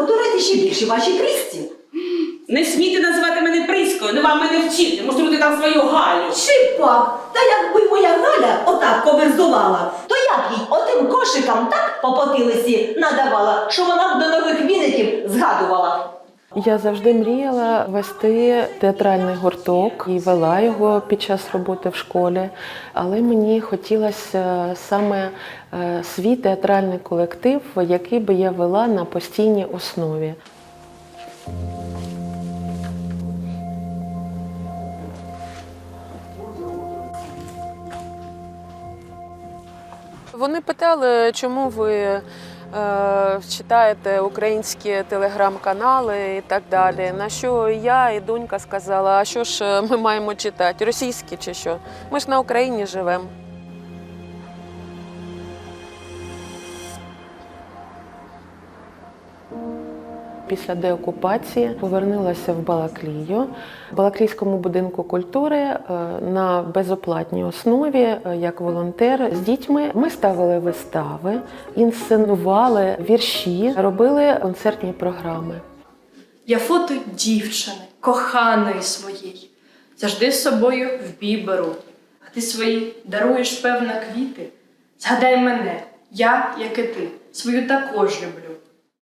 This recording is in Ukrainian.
Подурайте ще більше ваші крісті. Не смійте називати мене Приською, не вам мене вчити. Може, бути там свою Галю. Шипак, та якби моя Галя отак коверзувала, то я б їй отим кошикам так по потилиці надавала, що вона б до нових віників згадувала. Я завжди мріяла вести театральний гурток і вела його під час роботи в школі. Але мені хотілося саме е, свій театральний колектив, який би я вела на постійній основі. Вони питали, чому ви читаєте українські телеграм-канали і так далі. На що я і донька сказала: а що ж е, ми маємо читати? Російські чи що? Ми ж на Україні живемо. Після деокупації повернулася в Балаклію, в Балаклійському будинку культури е, на безоплатній основі, е, як волонтер з дітьми. Ми ставили вистави, інсценували вірші, робили концертні програми. Я фото дівчини, коханої своєї, завжди з собою в бій беру. А ти свої даруєш, певно, квіти. Згадай мене, я, як і ти, свою також люблю.